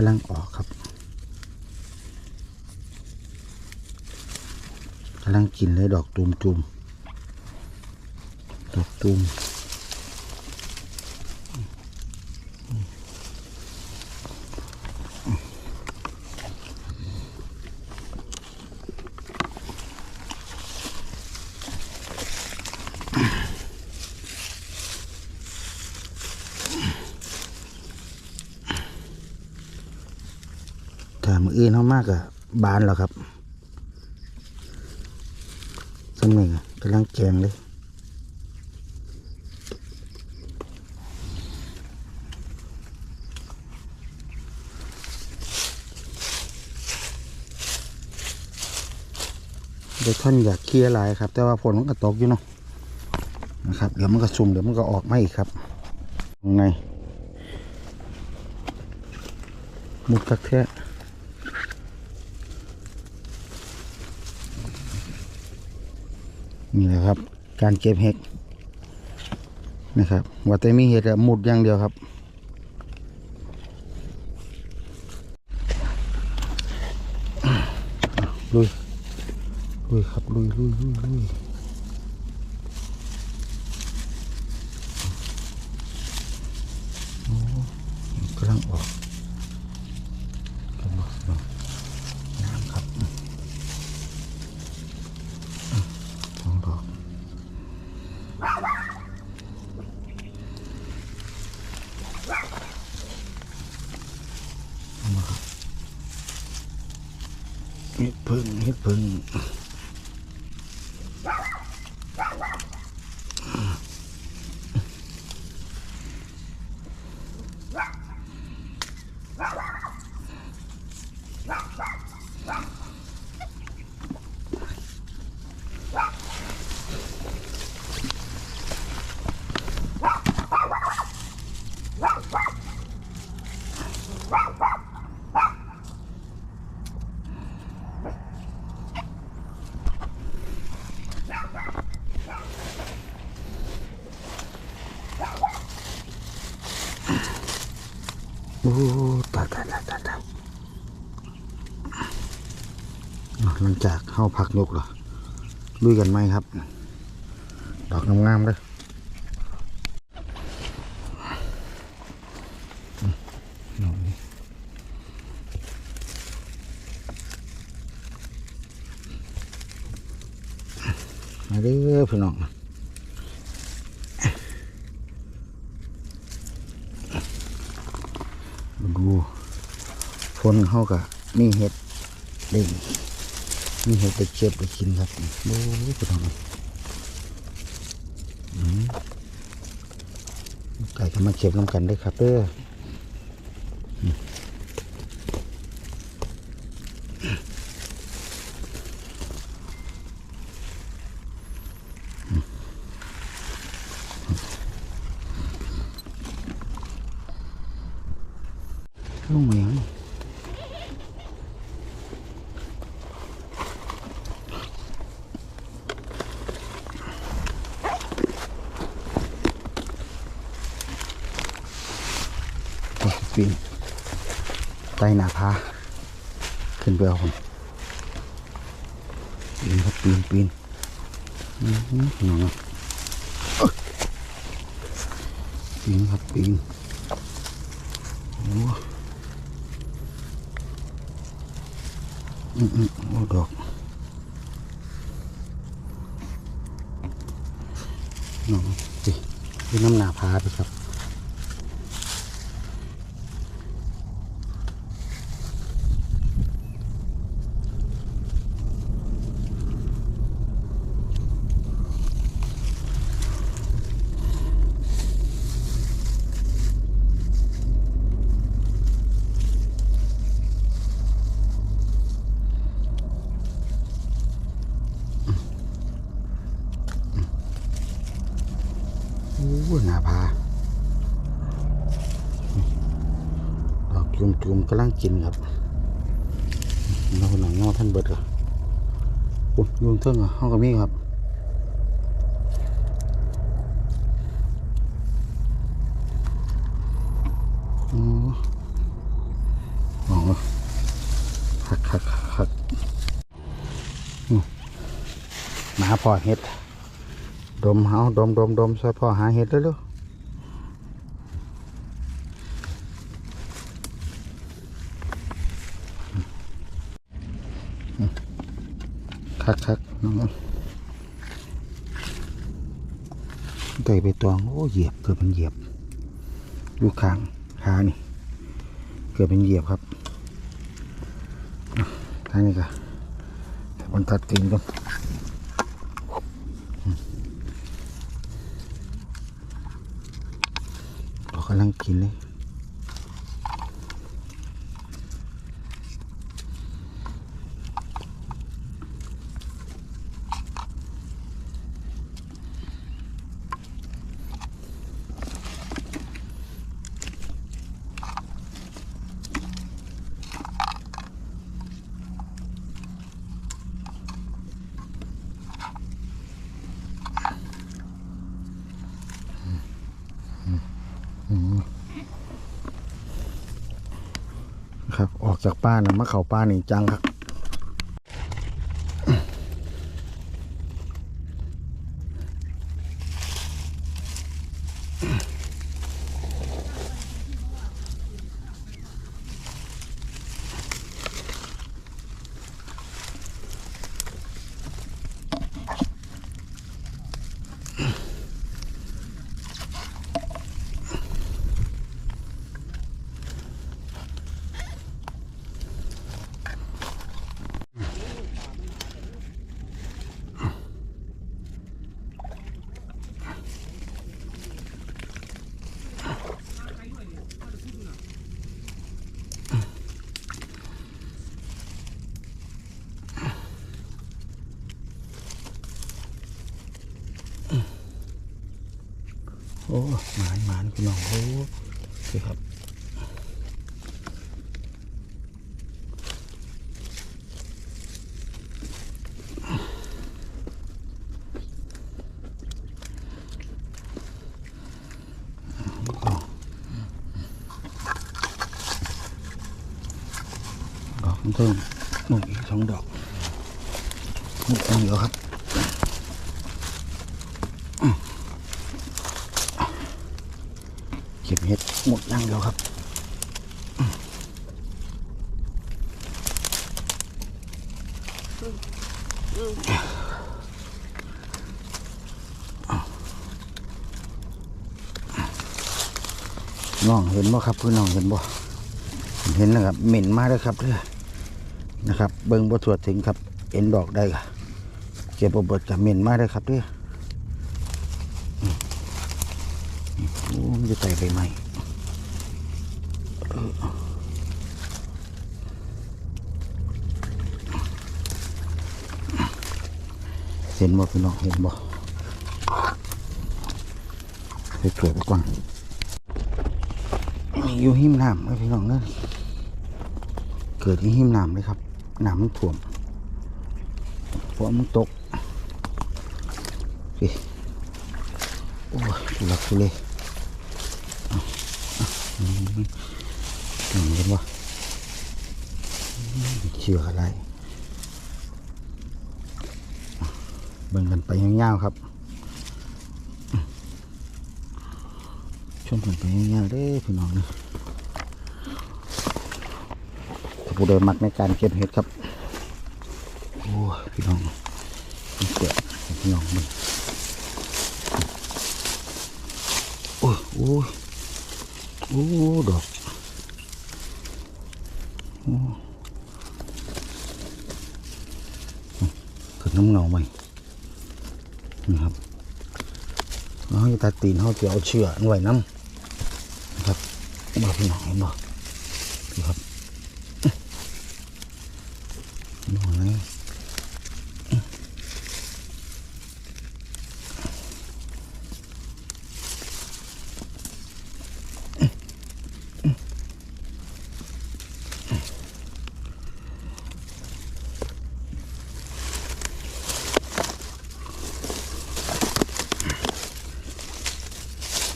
กำลังออกครับกำลังกินเลยดอกตูมตูมดอกตูม มืออื่นเขามากกับานแล้วครับสมัยกำลังแกงเลยเดี๋ยวท่านอยากเคลียร์ลายครับ แต่ว่าฝนมันก็ตกอยู่เนาะนะครับเดี๋ยวมันก็ซุ่มเดี๋ยวมันก็ออกไมาอีกครับข้างในมุกทักแท้ นี่แหละครับ การเก็บเห็ดนะครับว่าแต่มีเห็ดหมุดอย่างเดียวครับ ลุยลุยครับลุยลุยลุยลุยโอ้กำลังออกกำลังออกน้ำครับ สองดอกเอามาครับ เห็ดพึ่งเห็ดพึ่ง อ้ตายตายตายตายตายหลังจากเข้าพักยกเหรอลุยกันไหมครับ ดอกงามๆเลยอืมดอกนี้มาเด้อพี่น้อง ดู ฝนเขากับมีเห็ดเด่งมีเห็ดไปเก็บไปกินครับโอ้ยไปทำไมไก่ก็มาเก็บน้ำกันได้ครับเด้ออืมลูกเหมียง ปีนไต่หนาผาขึ้นไปเอาผมปีนครับปีนปีนน้องปีนครับปีนโอ้อืมอืมโอ้ดอกน้องสิดูน้ำหนาผาไปครับ โอ้หนาพาดอก จุ่มจุ่มๆกำลังกินครับเราหนังงอท่านเบิดเหรอโอ้ยยุงเทิงอะห้องกับมีครับโอ้คักคักคักคักอืมหมาพอเห็ด ดมเฮาดมดมดมซอยพ่อหาเห็ดเร็วๆ คักคักน้องไก่ไปตอง โอ้ เหยียบ เกือบเป็นเหยียบอยู่ข้างขานี่ เกือบเป็นเหยียบครับอะทางนี้ก็มันตัดกิ่งก่อนเรากำลังกินเลย ครับ ออกจากป้านะมะเข่าป้านี่จังครับ โอ้หมานหมานพี่น้องโอ้คือครับ ดอกเพิ่มหนึ่งอีกสองดอกหมดเดียวครับ เก็บเห็ดหมดยังเดียวครับน้องเห็นบ่ครับพี่น้องเห็นบ่เห็นนะครับเหม็นมากเลยครับเด้อนะครับ เบิ้งบ่ตรวจถึงครับเอ็นดอกได้ค่ะเก็บบ่เบิดกับเหม็นมากเลยครับเด้ออืมโอ้ มันจะไต่ใบไม้เห็นบ่พี่น้องเห็นบ่ไปตรวจไปก่อนมีอยู่หิมน้ำไว้พี่น้องเนอะเกิดที่หิมน้ำเลยครับน้ำมันท่วมเพราะมันตกโอ้ยทุลักเลเอาเอาอืมอืมเห็นว่เชื่ออะไรเอาเบิ่งกันไปยาวๆครับชวนกันไปยาวๆเด้พี่น้องนะผู้ใดมักในการเก็บเห็ดครับโอ้ยพี่น้องเกิดพี่น้องมันโอ้ยโอ้ย โอ้ดอกขึ้นน้ำเงาไหมนะครับเราจะตัดตีนเขาจะเอาเชือกไว้น้ำนะครับบอกพี่น้องเห็นบอกพี่ครับน้องนี่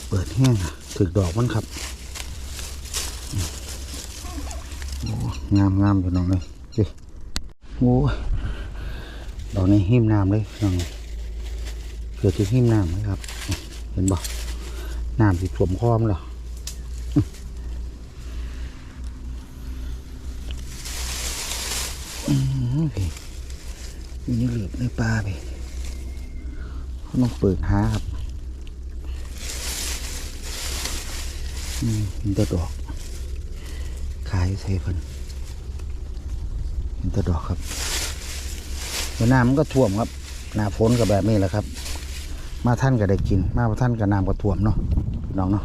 เปิดแห้งอะ ถึกดอกมันครับโอ้งามงามพี่น้องเลยสิโอ้ดอกนี้หิมน้ำเลยน้องเกิดที่หิมน้ำเลยครับ เห็นบ่น้ำสิท่วมคอมนแล้วอืมพี่อยู่ในเหลือบในปลาพี่เขาต้องเปิดหาครับ อืม เห็นแต่ดอก ขายใส่เพิ่นเห็นแต่ดอกครับแล้วน้ำมันก็ท่วมครับ หน้าฝนก็แบบนี้แหละครับ มาท่านก็ได้กิน มาท่านก็น้ำก็ท่วมเนาะน้องเนาะ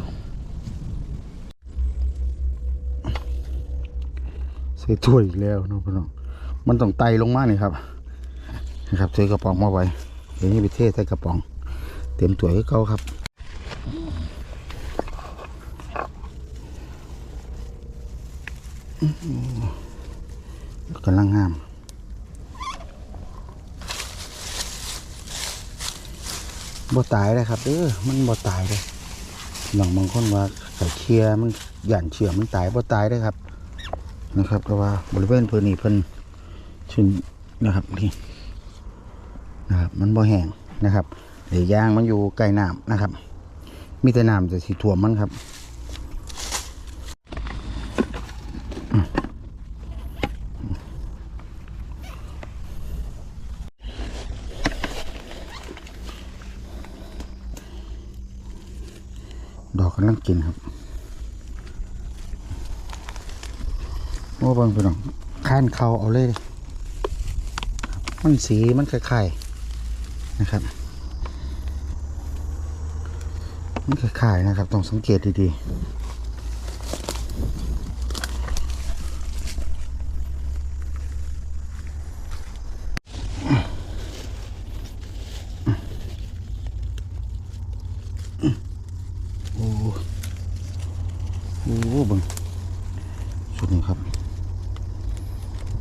ใส่ถ้วยอีกแล้วเนาะพี่น้อง มันต้องไตลงมานี่ครับ นะครับซื้อกระป๋องมาไว้เดี๋ยวนี้ไปเทใส่กระป๋อง เต็มถ้วยให้เขาครับ กำลังงามบ่ตายเลยครับเออมันบ่ตายเลยหลังบางคนว่าไก่เชียมันหย่านเชื่อมันตายบ่ตายเลยครับ นะครับเพราะว่าบริเวณพื้นนี้เพิ่นชุนนะครับนี่นะครับมันบ่แห้งนะครับเดี๋ยวยางมันอยู่ใกล้น้ำนะครับ มีแต่น้ำจะสีท่วมมันครับ ดอกกำลังกินครับโอ้บางพี่น้องข้านเขาเอาเลย มันสีมันคล้ายๆนะครับ มันคล้ายๆนะครับ ต้องสังเกตดีๆ โอ้โหโอ้โหเบังสุดนี้ครับ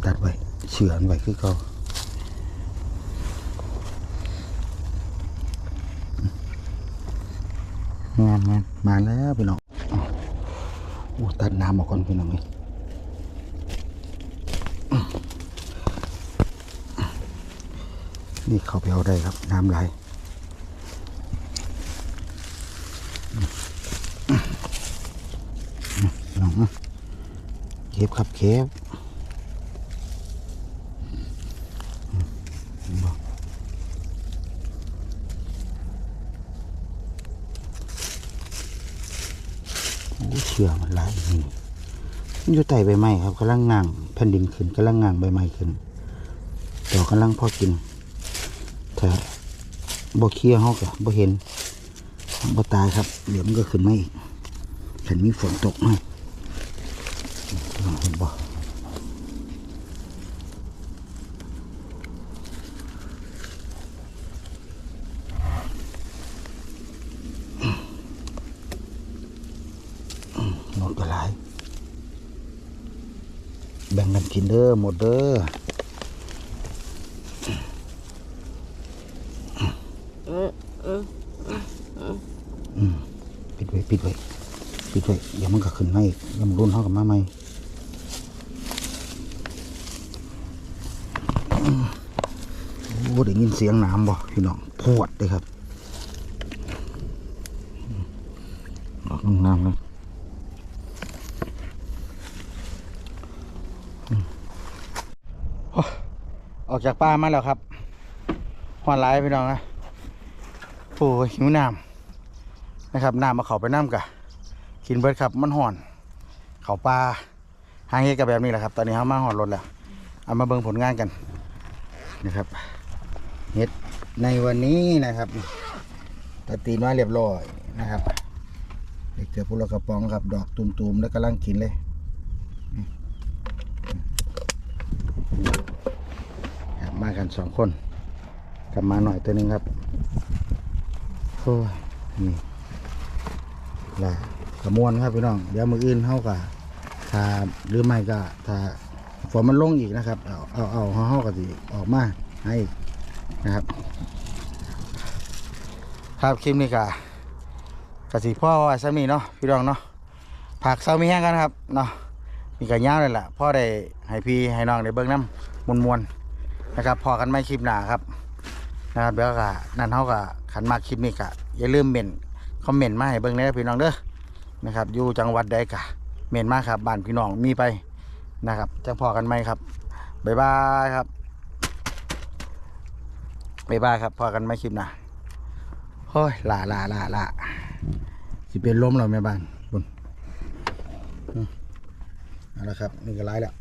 ตัด เฉือนไว้คือเขางานงานมาแล้วพี่น้องอู้ตัดน้ำออกก่อนพี่น้องเลยนี่เขาไปเอาได้ครับ น้ำไหลน้องนะเก็บครับเก็บ บอกโอ้เชื่อมันหลายนี่มันอยู่ใต้ใบไม้ครับกำลังง่างแผ่นดินขึ้นกำลังง่างใบไม้ขึ้นดอกกำลังพอกินถ้าบ่เคี้ยวเขาก็บ่เห็นบ่ตายครับเดี๋ยวมันก็ขึ้นมาอีกเห็นมีฝนตกไหมเห็นบ่ หมดก็หลาย แบ่ง กินเด้อหมดเด้อปิดไว้ปิดไว้ปิดไว้เดี๋ยวมันก็ขึ้นมาอีกเดี๋ยวมันรุ่นเท่ากับมาใหม่อืมโอ้ได้ยินเสียงน้ำบ่พี่น้องพวดเลยครับออกน้ำเลย ออกจากป่ามาแล้วครับหอนหลายพี่น้องนะโอ้ยหิวน้ำนะครับน้ำมาเขาไปน้ำกะกินเบิดครับมันห่อน เขาปลาหางเฮ็ดกับแบบนี้แหละครับ ตอนนี้เขามาหอนรถแล้ว เอามาเบิ่งผลงานกันนะครับเฮ็ดในวันนี้นะครับตัดตีน้อยเรียบร้อยนะครับเด็กเกือบพุละกระป๋องครับ ดอกตุ่มๆแล้วกำลังกินเลย ครับ มากันสองคนกลับมาหน่อยตัวนึงครับโอ้ยนี่ละกระมวลครับพี่น้องเดี๋ยวมืออื่นเท่ากับถ้าหรือไม่ก็ถ้าฝนมันลงอีกนะครับ เอาเอาเอาเขาเขาก็สิออกมาให้นะครับ ครับคลิปนี้ก็กสิพ่อว่าสามีเนาะพี่น้องเนาะผักเซามีแห้งกันครับเนาะนี่ก็ยาเลยล่ะพ่อได้ให้พี่ให้น้องได้เบิ่งน้ำมวนๆ นะครับพอกันไม่คลิปหนาครับนะครับเดี๋ยวก็นั่นเฮาก็ขันมาคลิปนี้ก็อย่าลืมเมนคอมเมนต์มาให้เบิ่งเด้พี่น้องเด้อนะครับอยู่จังหวัดใดกะเมนมาครับบ้านพี่น้องมีไปนะครับจะพอกันไหมครับบ๊ายบายครับบ๊ายบายครับพอกันไหมคลิปหนาโอ้ยลาลาลาลาสิเป็นลมแล้วแม่บ้านบุญเอาละครับนี่ก็ร้ายแล้ว